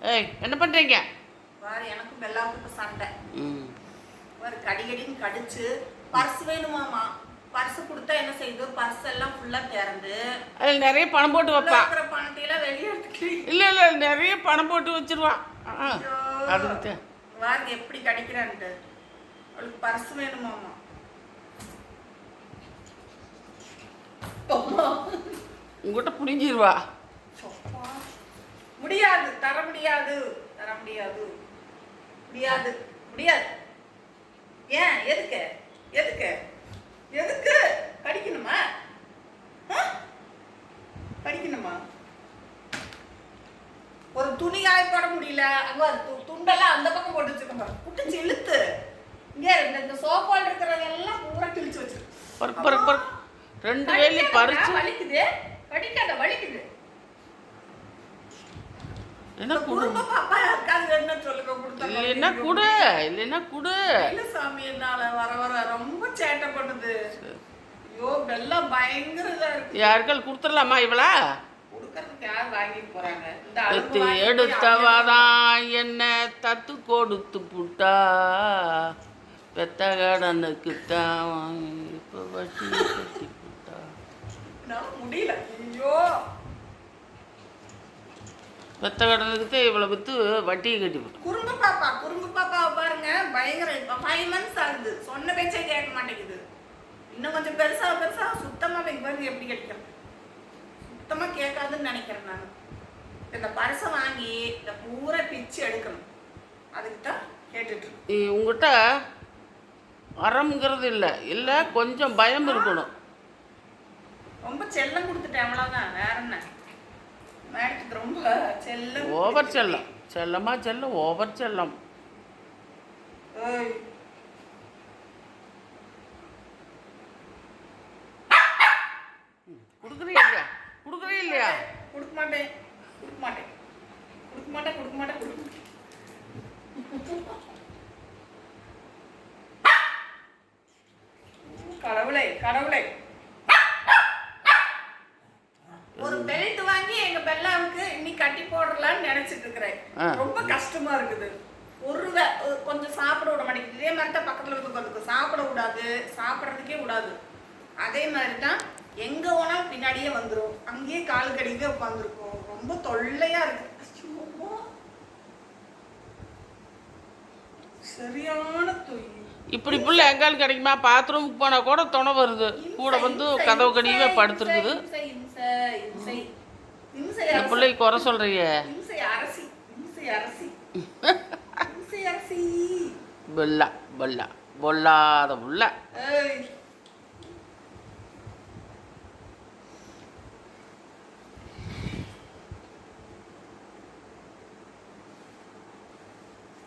ஏய் என்ன பண்ணுறீங்க வேறு எனக்கும் இப்போ சண்டை. ம். வேறு கடிகடின்னு கடிச்சு பர்ஸ் வேணுமாமா பர்ஸ் கொடுத்தா என்ன செய்யுது பர்ஸ் எல்லாம் ஃபுல்லாக திறந்து அதில் நிறைய பணம் போட்டு வைப்பான் இருக்கிற பணத்தையெல்லாம் வெளியே எடுத்துட்டு இல்லை இல்லை நிறைய பணம் போட்டு வச்சிருவான் அதுக்கு. வாங்க எப்படி கடிக்கிறான்ட்டு. அவளுக்கு பர்ஸ் வேணுமாமா. உங்ககிட்ட புடிஞ்சிருவா முடியாது தர முடியாது. முடியாது. முடியாது. ஏன்? எதுக்கு? எதுக்கு? எதுக்கு? கடிக்கணுமா ஆ? கடிக்கணுமா ஒரு துணி காய போட முடியல. அங்க துண்டெல்லாம் அந்த பக்கம் போட்டு வச்சிருக்க பாரு. புட்டுச்சு இழுத்து. இங்க இந்த இந்த சோப்பால் இருக்கிறதெல்லாம் பூரா கிழிச்சு வச்சிருக்கு. ரெண்டு வேலி பறிச்சு. வலிக்குது. கடிக்காத வலிக்குது. என்ன குடு? என்ன சொல்லுங்க கொடுத்தா இல்லைன்னா குடு? இல்லைன்னா குடு? இல்ல சாமி என்னால வர வர ரொம்ப சேட்டை பண்ணுது ஐயோ வெள்ளம் பயங்கர இதா இருக்கு கொடுத்துடலாமா இவளா? எடுத்தவாதான் என்ன? தத்து கொடுத்து புட்டா. பெத்த கடனுக்கு தான் இப்போ வட்டி கட்டி புட்டா என்னால முடியல ஐயோ பெத்த கடனுக்கு இவளை விற்று வட்டியை கட்டி குறும்பு பாப்பா குறும்பு பாப்பாவை பாருங்க பயங்கர இப்போ ஃபைவ் மந்த்ஸ் ஆகுது. சொன்ன பேச்சே கேட்க மாட்டேங்குது. இன்னும் கொஞ்சம் பெருசா பெருசா சுத்தமா போய் பாருங்க எப்படி கிடைக்கும் சுத்தமா கேட்காதுன்னு நினைக்கிறேன் நான். இந்த பரிசை வாங்கி இந்த பூரா பிச்சு எடுக்கணும். அதுக்கு தான். நீ உங்ககிட்ட அறம்ங்கிறது இல்லை. இல்லை கொஞ்சம் பயம் இருக்கணும். ரொம்ப செல்லம் கொடுத்துட்டேன் அவ்வளோதான் வேற என்ன? மேடத்துக்கு ரொம்ப செல்லம் ஓவர் செல்லம். செல்லமா செல்லம் ஓவர் செல்லம். கொடுக்குறியா இல்லையா? கொடுக்குறியா இல்லையா? கொடுக்க மாட்டேன். கொடுக்க மாட்டேன். கொடுக்க மாட்டேன் கொடுக்க மாட்டேன் கொடுக்க மாட்டேன். கடவுளே கடவுளே ஒரு பெல்ட் வாங்கி எங்க பெல்லாவுக்கு இன்னைக்கு கட்டி போடலாம்னு நினைச்சிட்டு இருக்கிறேன். ரொம்ப கஷ்டமா இருக்குது. ஒரு கொஞ்சம் சாப்பிட விட மாட்டேங்குது. இதே மாதிரி தான் பக்கத்துல இருந்து சாப்பிட விடாது சாப்பிட்றதுக்கே விடாது அதே மாதிரி தான் எங்க போனாலும் பின்னாடியே வந்துரும். அங்கேயே கால் கடிக்க உட்காந்துருக்கும் ரொம்ப தொல்லையா இருக்கு. ஐயோ. சரியான தொய். இப்படி புள்ள எங்கால் கிடைக்குமா? பாத்ரூமுக்கு போனால் கூட துணை வருது. கூட வந்து கதவு கடியவே படுத்துருக்குது. இந்த. பிள்ளைக்கு குறை சொல்றிய. இம்சை அரசி அரசி. அரசி. பெல்லா பெல்லா பொல்லாத புள்ள.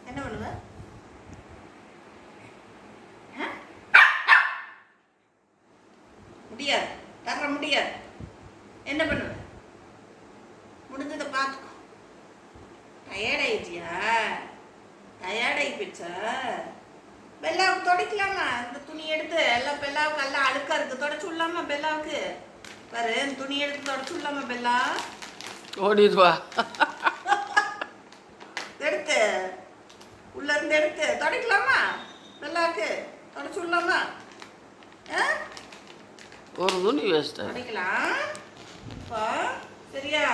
என்ன பண்ணுவ? முடியாது. தர முடியாது. என்ன பண்ணுவ? டயர்ட் ஆயிடுச்சியா டயர்ட் ஆகி போச்சா பெல்லாவுக்கு துடைக்கலாமா? இந்த துணி எடுத்து எல்லாம் பெல்லாவுக்கு எல்லாம் அழுக்கா இருக்கு. தொடச்சு விடலாமா பெல்லாவுக்கு? பாரு துணி எடுத்து தொடச்சு விடலாமா பெல்லா? ஓடிடுவா எடுத்து. உள்ள இருந்து எடுத்து. துடைக்கலாமா பெல்லாவுக்கு? தொடச்சு விடலாமா? ஒரு துணி வேஸ்ட்டு துடைக்கலாம். சரியா?